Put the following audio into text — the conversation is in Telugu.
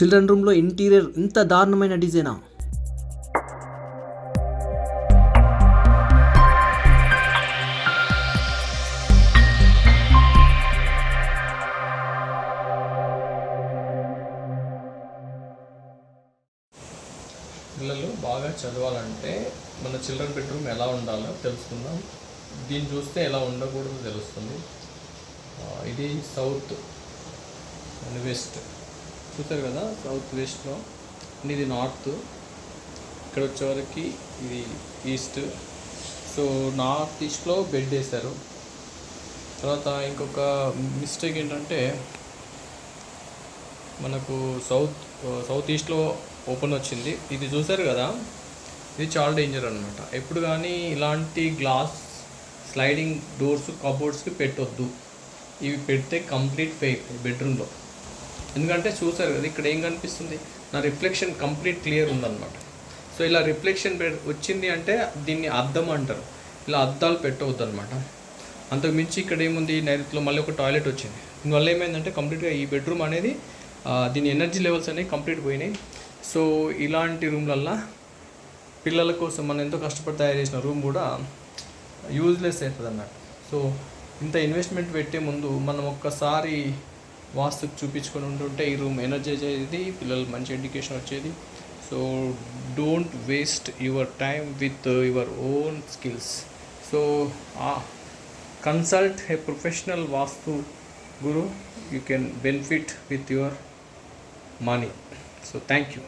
చిల్డ్రన్ రూమ్లో ఇంటీరియర్ ఇంత దారుణమైన డిజైనా? పిల్లలు బాగా చదవాలంటే మన చిల్డ్రన్ బెడ్రూమ్ ఎలా ఉండాలో తెలుసుకుందాం. దీన్ని చూస్తే ఎలా ఉండకూడదు తెలుస్తుంది. ఇది సౌత్ అండ్ వెస్ట్. చూస్తారు కదా సౌత్ వెస్ట్లో అండ్ ఇది నార్త్ ఇక్కడ వచ్చేవరకు ఇది ఈస్ట్ సో నార్త్ ఈస్ట్లో బెడ్ వేశారు. తర్వాత ఇంకొక మిస్టేక్ ఏంటంటే మనకు సౌత్ సౌత్ ఈస్ట్లో ఓపెన్ వచ్చింది. ఇది చూసారు కదా ఇది చాలా డేంజర్ అనమాట ఎప్పుడు కానీ ఇలాంటి గ్లాస్ స్లైడింగ్ డోర్స్ కబోర్డ్స్కి పెట్టొద్దు. ఇవి పెడితే కంప్లీట్ ఫెయిల్ బెడ్రూమ్లో ఎందుకంటే చూసారు కదా ఇక్కడ ఏం కనిపిస్తుంది? నా రిఫ్లెక్షన్ కంప్లీట్ క్లియర్ ఉందన్నమాట. సో ఇలా రిఫ్లెక్షన్ వచ్చింది అంటే దీన్ని అద్దం అంటారు. ఇలా అద్దాలు పెట్టవద్దు అనమాట అంతకు మించి ఇక్కడ ఏముంది? నైరుతిలో మళ్ళీ ఒక టాయిలెట్ వచ్చింది. దీనివల్ల ఏమైందంటే కంప్లీట్గా ఈ బెడ్రూమ్ అనేది దీని ఎనర్జీ లెవెల్స్ అనేవి కంప్లీట్ పోయినాయి. సో ఇలాంటి రూమ్లల్లో పిల్లల కోసం మనం ఎంతో కష్టపడి తయారు చేసిన రూమ్ కూడా యూజ్లెస్ అవుతుంది అన్నట్టు సో ఇంత ఇన్వెస్ట్మెంట్ పెట్టే ముందు మనం ఒక్కసారి వాస్తుకు చూపించుకొని ఉంటుంటే ఈ రూమ్ ఎనర్జైజ్ అయ్యేది పిల్లలు మంచి ఎడ్యుకేషన్ వచ్చేది. So don't waste your time with your own skills. So consult a professional vastu guru. You can benefit with your money. So thank you